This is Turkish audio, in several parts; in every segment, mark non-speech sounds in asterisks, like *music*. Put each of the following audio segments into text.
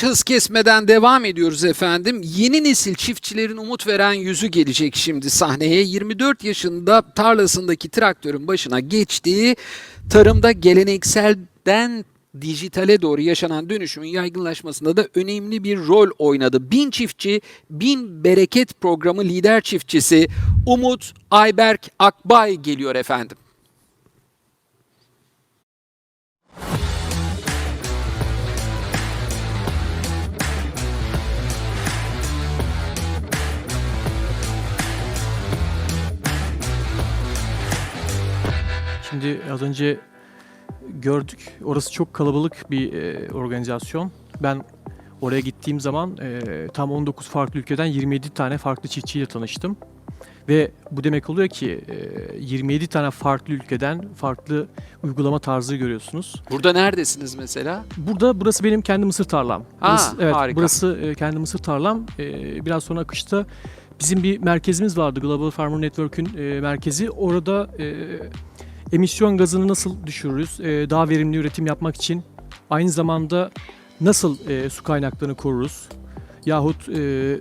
Hız kesmeden devam ediyoruz efendim. Yeni nesil çiftçilerin umut veren yüzü gelecek şimdi sahneye. 24 yaşında tarlasındaki traktörün başına geçtiği tarımda gelenekselden dijitale doğru yaşanan dönüşümün yaygınlaşmasında da önemli bir rol oynadı. Bin çiftçi, bin bereket programı lider çiftçisi Umut Ayberk Akbay geliyor efendim. Şimdi az önce gördük. Orası çok kalabalık bir e, organizasyon. Ben oraya gittiğim zaman e, tam 19 farklı ülkeden 27 tane farklı çiftçiyle tanıştım. Ve bu demek oluyor ki e, 27 tane farklı ülkeden farklı uygulama tarzı görüyorsunuz. Burada neredesiniz mesela? Burada burası benim kendi mısır tarlam. Ha, Burası, evet, harika. burası e, kendi mısır tarlam. E, biraz sonra akışta bizim bir merkezimiz vardı. Global Farmer Network'ün e, merkezi. Orada e, emisyon gazını nasıl düşürürüz? E, daha verimli üretim yapmak için aynı zamanda nasıl e, su kaynaklarını koruruz? Yahut e,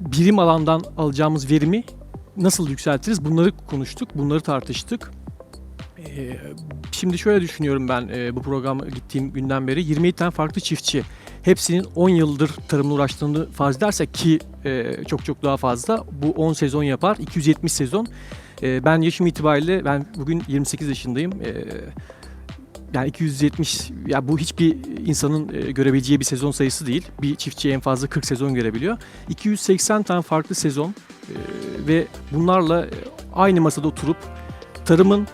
birim alandan alacağımız verimi nasıl yükseltiriz? Bunları konuştuk, bunları tartıştık. E, Şimdi şöyle düşünüyorum ben e, bu programa gittiğim günden beri 27 tane farklı çiftçi. Hepsinin 10 yıldır tarımla uğraştığını farz edersek ki e, çok çok daha fazla bu 10 sezon yapar 270 sezon. E, ben yaşım itibariyle ben bugün 28 yaşındayım. E, yani 270 ya bu hiçbir insanın e, görebileceği bir sezon sayısı değil. Bir çiftçi en fazla 40 sezon görebiliyor. 280 tane farklı sezon e, ve bunlarla e, aynı masada oturup tarımın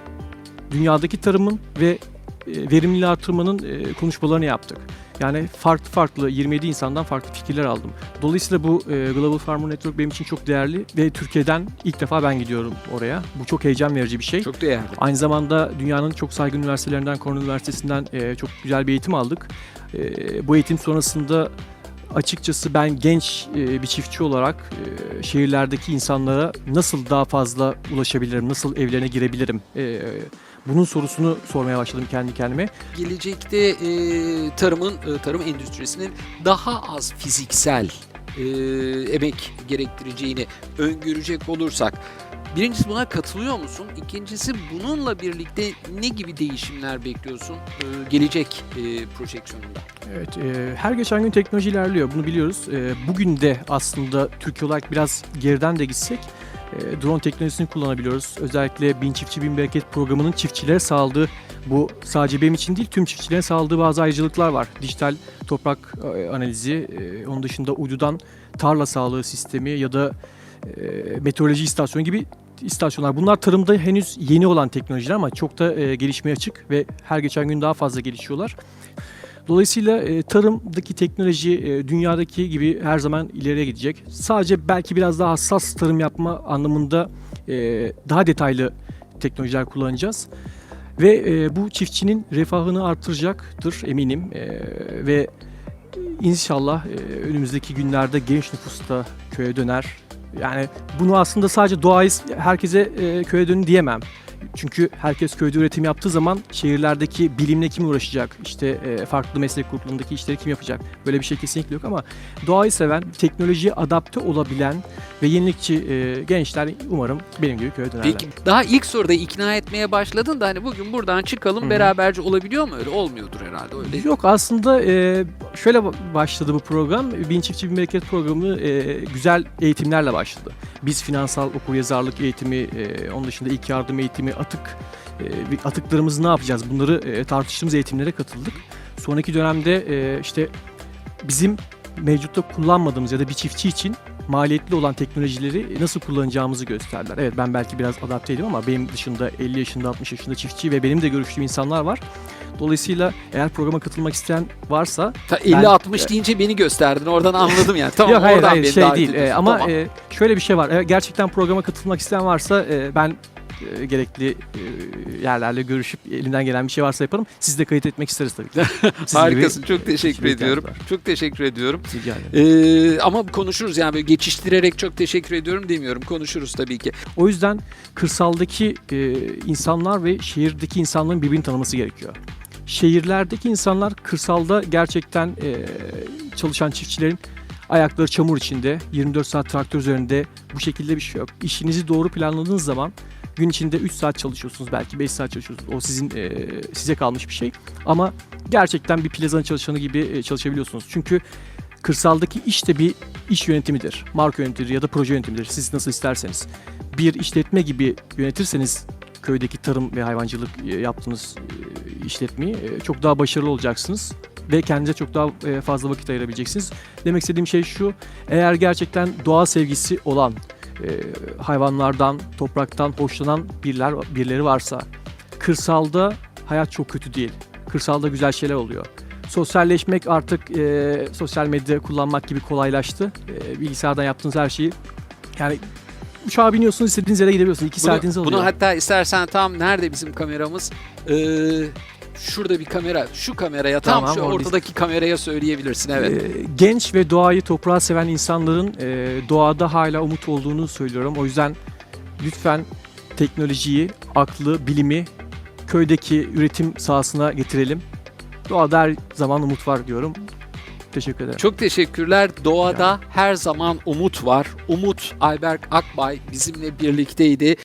dünyadaki tarımın ve verimliliği artırmanın konuşmalarını yaptık. Yani farklı farklı 27 insandan farklı fikirler aldım. Dolayısıyla bu e, Global Farmer Network benim için çok değerli ve Türkiye'den ilk defa ben gidiyorum oraya. Bu çok heyecan verici bir şey. Çok değerli. Aynı zamanda dünyanın çok saygın üniversitelerinden, Cornell Üniversitesi'nden e, çok güzel bir eğitim aldık. E, bu eğitim sonrasında açıkçası ben genç e, bir çiftçi olarak e, şehirlerdeki insanlara nasıl daha fazla ulaşabilirim, nasıl evlerine girebilirim? E, bunun sorusunu sormaya başladım kendi kendime. Gelecekte tarımın, tarım endüstrisinin daha az fiziksel emek gerektireceğini öngörecek olursak Birincisi buna katılıyor musun? İkincisi bununla birlikte ne gibi değişimler bekliyorsun e, gelecek e, projeksiyonunda? Evet, e, her geçen gün teknoloji ilerliyor. Bunu biliyoruz. E, bugün de aslında Türkiye olarak biraz geriden de gitsek drone teknolojisini kullanabiliyoruz. Özellikle Bin Çiftçi Bin Bereket programının çiftçilere sağladığı bu sadece benim için değil tüm çiftçilere sağladığı bazı ayrıcalıklar var. Dijital toprak analizi, onun dışında uydudan tarla sağlığı sistemi ya da meteoroloji istasyonu gibi istasyonlar. Bunlar tarımda henüz yeni olan teknolojiler ama çok da e, gelişmeye açık ve her geçen gün daha fazla gelişiyorlar. Dolayısıyla e, tarımdaki teknoloji e, dünyadaki gibi her zaman ileriye gidecek. Sadece belki biraz daha hassas tarım yapma anlamında e, daha detaylı teknolojiler kullanacağız. Ve e, bu çiftçinin refahını artıracaktır eminim. E, ve inşallah e, önümüzdeki günlerde genç nüfus da köye döner. Yani bunu aslında sadece doğayı herkese e, köye dönün diyemem. Çünkü herkes köyde üretim yaptığı zaman şehirlerdeki bilimle kim uğraşacak? İşte e, farklı meslek gruplarındaki işleri kim yapacak? Böyle bir şey kesinlikle yok ama doğayı seven, teknolojiye adapte olabilen ve yenilikçi e, gençler umarım benim gibi köye dönerler. Peki daha ilk soruda ikna etmeye başladın da hani bugün buradan çıkalım Hı hı. beraberce olabiliyor mu öyle? Olmuyordur herhalde öyle. Yok aslında e, şöyle ba- başladı bu program. Bin Çiftçi Bin Bereket programı e, güzel eğitimlerle başladı. Biz finansal okuryazarlık eğitimi, e, onun dışında ilk yardım eğitimi, atık e, atıklarımızı ne yapacağız bunları e, tartıştığımız eğitimlere katıldık. Sonraki dönemde e, işte bizim mevcutta kullanmadığımız ya da bir çiftçi için maliyetli olan teknolojileri nasıl kullanacağımızı gösterdiler. Evet ben belki biraz adapteydim ama benim dışında 50 yaşında 60 yaşında çiftçi ve benim de görüştüğüm insanlar var. Dolayısıyla eğer programa katılmak isteyen varsa Ta 50-60 deyince beni gösterdin oradan anladım yani. Tamam *laughs* Yok hayır oradan hayır beni şey değil ama Tamam. e, şöyle bir şey var. Gerçekten programa katılmak isteyen varsa e, ben e, gerekli e, yerlerle görüşüp elinden gelen bir şey varsa yaparım. Siz de kayıt etmek isteriz tabii ki. *laughs* Sizin Harikasın. gibi, Çok e, teşekkür bir ediyorum. Çok teşekkür ediyorum. Ee, ama konuşuruz yani böyle geçiştirerek çok teşekkür ediyorum demiyorum. Konuşuruz tabii ki. O yüzden kırsaldaki e, insanlar ve şehirdeki insanların birbirini tanıması gerekiyor. şehirlerdeki insanlar kırsalda gerçekten e, çalışan çiftçilerin ayakları çamur içinde, 24 saat traktör üzerinde bu şekilde bir şey yok. İşinizi doğru planladığınız zaman gün içinde 3 saat çalışıyorsunuz belki 5 saat çalışıyorsunuz. O sizin e, size kalmış bir şey. Ama gerçekten bir plazanın çalışanı gibi e, çalışabiliyorsunuz. Çünkü kırsaldaki iş de bir iş yönetimidir. Marka yönetimidir ya da proje yönetimidir. Siz nasıl isterseniz. Bir işletme gibi yönetirseniz köydeki tarım ve hayvancılık yaptığınız işletmeyi çok daha başarılı olacaksınız ve kendinize çok daha fazla vakit ayırabileceksiniz. Demek istediğim şey şu, eğer gerçekten doğa sevgisi olan, e, hayvanlardan, topraktan hoşlanan birler birileri varsa, kırsalda hayat çok kötü değil. Kırsalda güzel şeyler oluyor. Sosyalleşmek artık e, sosyal medya kullanmak gibi kolaylaştı. E, bilgisayardan yaptığınız her şeyi yani uçağa biniyorsunuz istediğiniz yere gidebiliyorsunuz. İki Bunu, saatinizi alıyor. bunu hatta istersen tam nerede bizim kameramız? Ee, şurada bir kamera. Şu kameraya tam Tamam, şu ortadaki kameraya söyleyebilirsin. Evet. Ee, genç ve doğayı toprağı seven insanların e, doğada hala umut olduğunu söylüyorum. O yüzden lütfen teknolojiyi, aklı, bilimi köydeki üretim sahasına getirelim. Doğada her zaman umut var diyorum. Teşekkür ederim. Çok teşekkürler. Doğada her zaman umut var. Umut Ayberk Akbay bizimle birlikteydi.